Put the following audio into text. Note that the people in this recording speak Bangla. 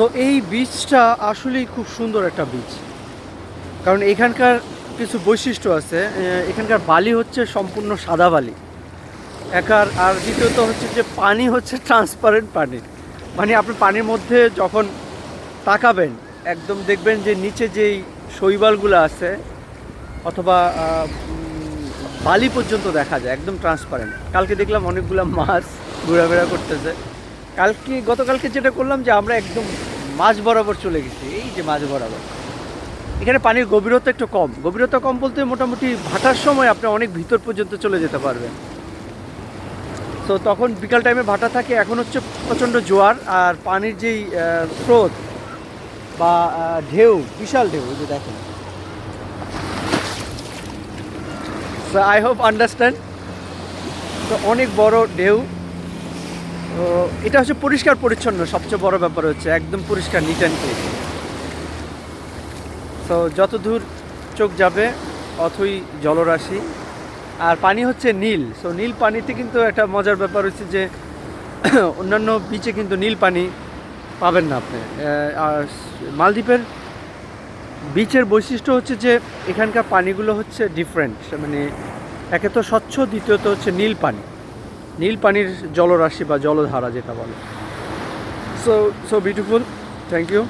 সো এই বীজটা আসলেই খুব সুন্দর একটা বীচ কারণ এখানকার কিছু বৈশিষ্ট্য আছে এখানকার বালি হচ্ছে সম্পূর্ণ সাদা বালি। একার, আর দ্বিতীয়ত হচ্ছে যে পানি হচ্ছে ট্রান্সপারেন্ট পানি। মানে আপনি পানির মধ্যে যখন তাকাবেন, একদম দেখবেন যে নিচে যেই শৈবালগুলো আছে, অথবা বালি পর্যন্ত দেখা যায়, একদম ট্রান্সপারেন্ট কালকে দেখলাম অনেকগুলো মাছ ঘোরাফেরা করতেছে। কালকে, গতকালকে যেটা করলাম যে আমরা একদম মাছ বরাবর চলে গেছি, এই যে মাছ বরাবর। এখানে পানির গভীরতা একটু কম। গভীরতা কম বলতে মোটামুটি ভাটার সময় আপনি অনেক ভিতর পর্যন্ত চলে যেতে পারবেন। তো তখন বিকাল টাইমে ভাটা থাকে, এখন হচ্ছে প্রচণ্ড জোয়ার আর পানির যেই স্রোত বা ঢেউ, বিশাল ঢেউ যে দেখেন। আই হোপ আন্ডারস্ট্যান্ড তো অনেক বড় ঢেউ তো এটা হচ্ছে পরিষ্কার পরিচ্ছন্ন, সবচেয়ে বড় ব্যাপার হচ্ছে একদম পরিষ্কার নিট অ্যান্ড ক্লিন তো যত দূর চোখ যাবে অথই জলরাশি। আর পানি হচ্ছে নীল সো নীল পানিতে কিন্তু একটা মজার ব্যাপার হচ্ছে যে, অন্যান্য বিচে কিন্তু নীল পানি পাবেন না আপনি। আর মালদ্বীপের বিচের বৈশিষ্ট্য হচ্ছে যে, এখানকার পানিগুলো হচ্ছে ডিফারেন্ট মানে একে তো স্বচ্ছ, দ্বিতীয়ত হচ্ছে নীল পানি। নীল পানির জলরাশি বা জলধারা যেটা বলে। So so beautiful thank you